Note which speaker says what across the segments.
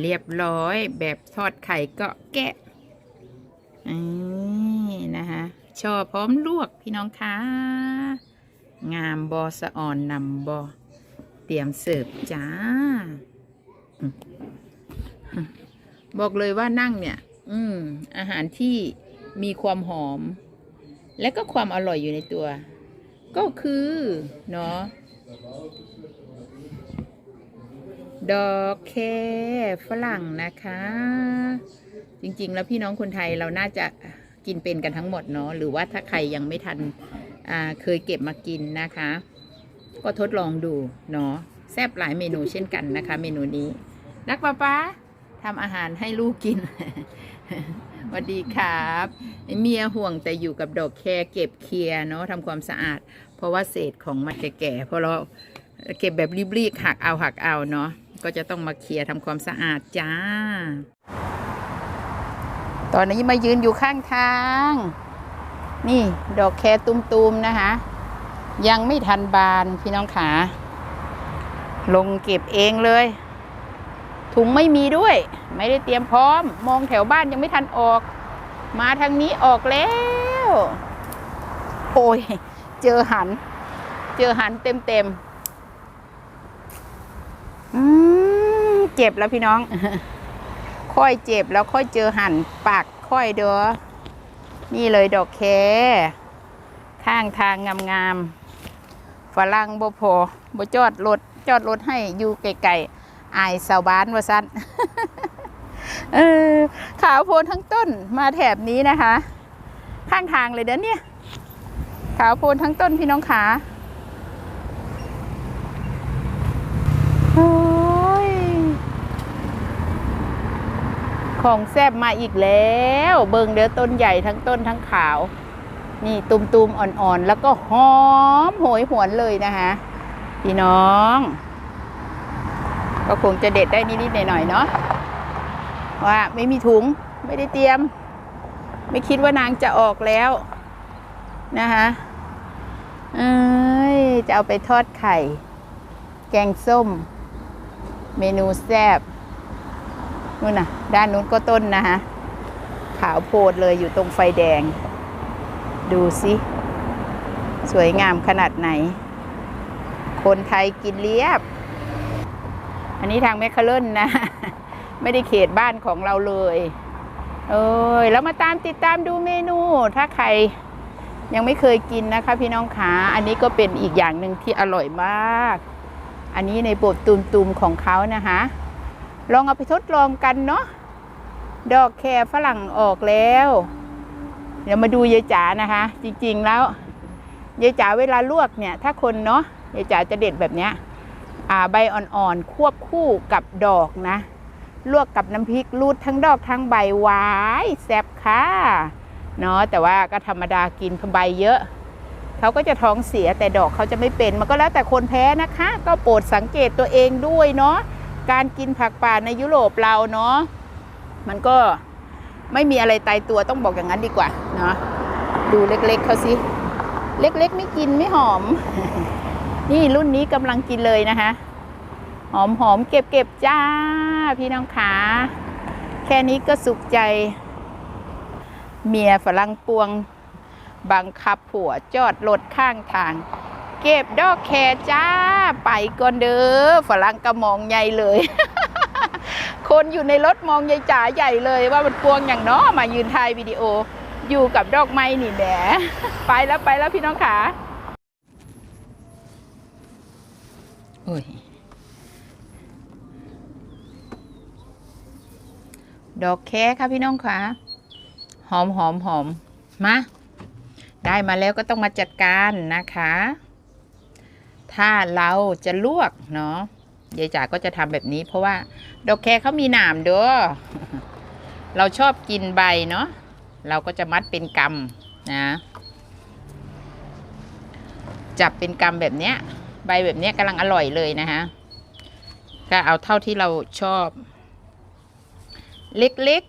Speaker 1: เรียบร้อยแบบทอดไข่ก็แกะนี่นะคะชอพร้อมลวกพี่น้องคะงามบอสะอ่อนนำบอเตรียมเสิร์ฟจ้า บอกเลยว่านั่งเนี่ย อืม อาหารที่มีความหอม และก็ความอร่อยอยู่ในตัว ก็คือ เนาะ ดอกแคฝรั่งนะคะ จริงๆ แล้วพี่น้องคนไทยเราน่าจะกินเป็นกันทั้งหมดเนาะหรือว่าถ้าใครยังไม่ทันเคยเก็บมากินนะคะ ก็ทดลองดูเนาะแซ่บหลายเมนูเช่นกันนะคะ เมนูนี้นักป้าป้าทำอาหารให้ลูกกินสวัสดีครับเมียห่วงแต่อยู่กับดอกแคเก็บเคลียเนาะทำความสะอาด เพราะว่าเศษของมันแก่ๆเพราะเราเก็บแบบรีบๆหักเอาหักเอาเนาะ ก็จะต้องมาเคลียร์ทำความสะอาดจ้า ตอนนี้มายืนอยู่ข้างทาง นี่ดอกแคตุมๆนะคะ ยังไม่ทันบานพี่น้องขา ลงเก็บเองเลย ถุงไม่มีด้วย ไม่ได้เตรียมพร้อม มองแถวบ้านยังไม่ทันออก มาทางนี้ออกแล้ว โอ้ย เจอหัน เจอหันเต็มเต็มๆอืม เจ็บแล้วพี่น้อง ค่อยเจ็บแล้วค่อยเจอหันปากค่อยเด้อนี่เลยดอกแคข้างทางงามๆฝรั่งบ่พอบ่จอดรถจอดรถให้อยู่ไกลๆอายชาวบ้านว่าสั้นเออขาวโพลนทั้งต้นมาแถบนี้นะคะ ข้างทางเลยเด้อเนี่ย ขาวโพลนทั้งต้นพี่น้องขาโอ้ย ของแซบมาอีกแล้ว เบิงเด้อต้นใหญ่ทั้งต้นทั้งขาว นี่ตุมๆอ่อนๆ แล้วก็หอมโหยหวนเลยนะคะพี่น้อง ก็คงจะเด็ดได้นิดๆหน่อยๆเนาะว่าไม่มีถุงไม่ได้เตรียม ไม่คิดว่านางจะออกแล้วนะคะเอ้ยจะเอาไปทอดไข่ แกงส้ม เมนูแซ่บ นู่นน่ะ ด้านนู้นก็ต้นนะคะขาวโพดเลยอยู่ตรงไฟแดง ดูสิสวยงามขนาดไหน คนไทยกินเรียบ อันนี้ทางแมคคาเรนนะ ไม่ได้เขตบ้านของเราเลย เอ้ยแล้วมาตามติดตามดูเมนู ถ้าใครยังไม่เคยกินนะคะพี่น้องขา อันนี้ก็เป็นอีกอย่างหนึ่งที่อร่อยมาก อันนี้ในบทตุมๆของเขานะคะ ลองเอาไปทดลองกันเนาะดอกแครฝรั่งออกแล้ว เดี๋ยวมาดูยายจ๋านะคะ จริงๆแล้วยายจ๋าเวลาลวกเนี่ย ถ้าคนเนาะยายจ๋าจะเด็ดแบบเนี้ยอ่าใบอ่อนๆควบคู่กับดอกนะ ลวกกับน้ำพริกรูดทั้งดอกทั้งใบหวายแซ่บค่ะเนาะแต่ว่าก็ธรรมดากินใบเยอะเขาก็จะท้องเสียแต่ดอกเขาจะไม่เป็น มันก็แล้วแต่คนแพ้นะคะ ก็โปรดสังเกตตัวเองด้วยเนาะ การกินผักป่าในยุโรปเราเนาะมันก็ไม่มีอะไรตายตัวต้องบอกอย่างนั้นดีกว่าเนาะดูเล็กๆเขาสิเล็กๆ ไม่กินไม่หอม นี่รุ่นนี้กำลังกินเลยนะคะ หอมหอมๆเก็บเก็บๆจ้า พี่น้องขาแค่นี้ก็สุขใจ เมียฝรั่งปวง บังคับผัวจอดรถข้างทาง เก็บดอกแคจ้า ไปก่อนเด้อฝรั่งก็มองใหญ่เลย คนอยู่ในรถมองยายจ๋าใหญ่เลยว่ามันพวงอย่างเนาะมายืนถ่ายวิดีโออยู่กับดอกไม้นี่แหมไปแล้วไปแล้วพี่น้องขาโอ้ยดอกแคค่ะพี่น้องค่ะหอมหอมหอมมาได้มาแล้วก็ต้องมาจัดการนะคะ ถ้าเราจะลวกเนาะยายจ๋าก็จะทำแบบนี้ เพราะว่าดอกแคเขามีหนามเด้อเราชอบกินใบเนาะเราก็จะมัดเป็นกำนะจับเป็นกำแบบเนี้ย ใบแบบเนี้ยกำลังอร่อยเลยนะคะก็เอาเท่าที่เราชอบ เล็ก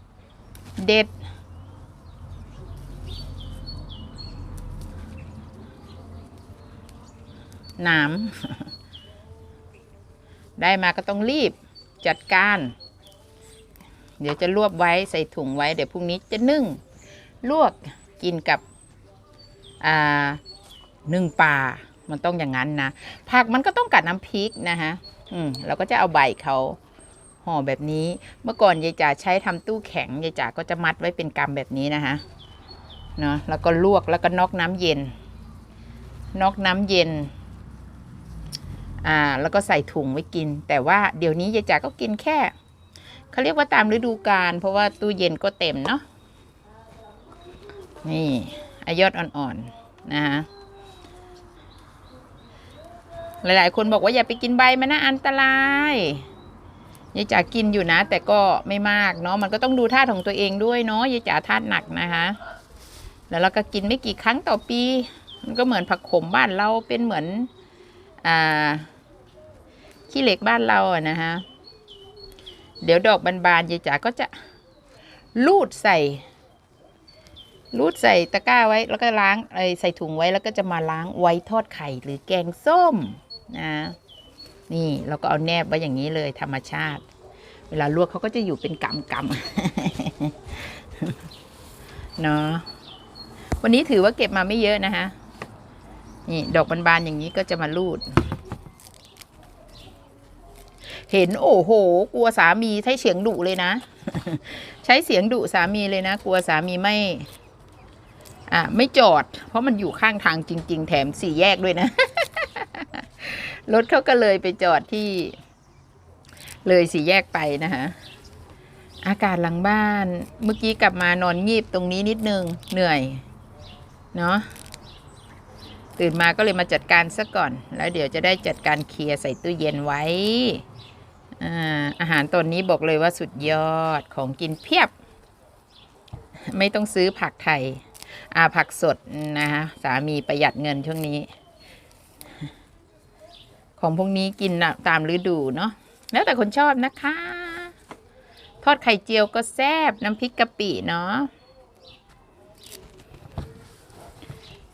Speaker 1: ๆ เด็ด หนาม ได้มาก็ต้องรีบจัดการ เดี๋ยวจะรวบไว้ใส่ถุงไว้ เดี๋ยวพรุ่งนี้จะนึ่ง ลวกกินกับนึ่งปลา มันต้องอย่างนั้นนะ ผักมันก็ต้องกัดน้ำพริกนะคะอืมเราก็จะเอาใบเขาห่อแบบนี้ เมื่อก่อนยายจ๋าใช้ทำตู้แข็งยายจ๋าก็จะมัดไว้เป็นกำแบบนี้นะคะเนาะแล้วก็ลวกแล้วก็นอกน้ำเย็น นอกน้ำเย็น อ่าแล้วก็ใส่ถุงไว้กิน แต่ว่าเดี๋ยวนี้ยายจ๋าก็กินแค่เขาเรียกว่าตามฤดูกาลเพราะว่าตู้เย็นก็เต็มเนาะนี่อายอดอ่อนๆนะคะหลายๆ คนบอกว่าอย่าไปกินใบมันนะอันตรายยายจ๋ากินอยู่นะ แต่ก็ไม่มากเนาะมันก็ต้องดูท่าตุของตัวเองด้วยเนาะยายจ๋าธาตุหนักนะคะ แล้วเราก็กินไม่กี่ครั้งต่อปี มันก็เหมือนผักขมบ้านเราเป็นเหมือน อ่าขี้เหล็กบ้านเราอะนะฮะ เดี๋ยวดอกบานๆยายจ๋าก็จะลูดใส่ ลูดใส่ตะกร้าไว้ แล้วก็ล้างไอใส่ถุงไว้แล้วก็จะมาล้างไว้ทอดไข่หรือแกงส้มนะนี่เราก็เอาแนบไว้อย่างนี้เลยธรรมชาติ เวลาลวกเขาก็จะอยู่เป็นกำกำเนาะวันนี้ถือว่าเก็บมาไม่เยอะนะคะ นี่ดอกบานๆอย่างนี้ก็จะมาลูด เห็นโอ้โห กลัวสามีใช้เสียงดุเลยนะ ใช้เสียงดุสามีเลยนะ กลัวสามีไม่ อะไม่จอด เพราะมันอยู่ข้างทางจริง ๆ แถมสี่แยกด้วยนะ รถเขาก็เลยไปจอดที่ เลยสี่แยกไปนะคะอากาศหลังบ้าน เมื่อกี้กลับมานอนงีบตรงนี้นิดนึง เหนื่อย เนาะ ตื่นมาก็เลยมาจัดการซะก่อน แล้วเดี๋ยวจะได้จัดการเคลียร์ใส่ตู้เย็นไว้อ่าอาหารตอนนี้บอกเลยว่าสุดยอดของกินเพียบ ไม่ต้องซื้อผักไทยอาผักสดนะคะสามีประหยัดเงินช่วงนี้ ของพวกนี้กินนะตามฤดูเนาะแล้วแต่คนชอบนะคะ ทอดไข่เจียวก็แซ่บน้ำพริกกะปิเนาะ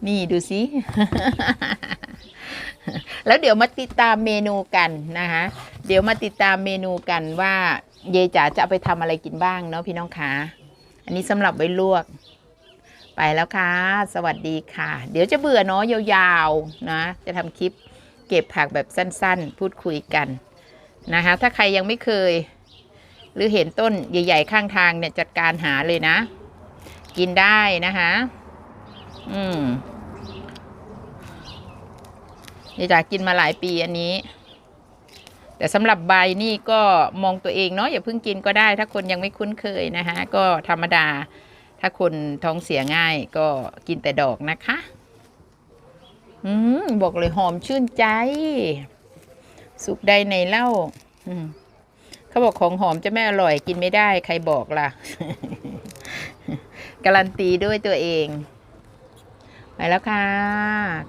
Speaker 1: นี่ดูสิ แล้วเดี๋ยวมาติดตามเมนูกันนะคะ เดี๋ยวมาติดตามเมนูกันว่า เยจ๋าจะเอาไปทำอะไรกินบ้างเนาะพี่น้องคะอันนี้สำหรับไว้ลวก ไปแล้วค่ะ สวัสดีค่ะ เดี๋ยวจะเบื่อเนาะยาวๆนะ จะทำคลิปเก็บผักแบบสั้นๆ พูดคุยกันนะคะ ถ้าใครยังไม่เคย หรือเห็นต้นใหญ่ ๆ ข้างทางเนี่ยจัดการหาเลยนะ กินได้นะคะ อืมยายจ๋ากินมาหลายปีอันนี้ แต่สำหรับใบนี่ก็มองตัวเองเนาะอย่าเพิ่งกินก็ได้ ถ้าคนยังไม่คุ้นเคยนะคะก็ธรรมดา ถ้าคนท้องเสียง่ายก็กินแต่ดอกนะคะ อืมบอกเลยหอมชื่นใจ สุกใดในเล้าอืมเขาบอกของหอมจะไม่อร่อยกินไม่ได้ ใครบอกล่ะ การันตีด้วยตัวเอง ไปแล้วค่ะ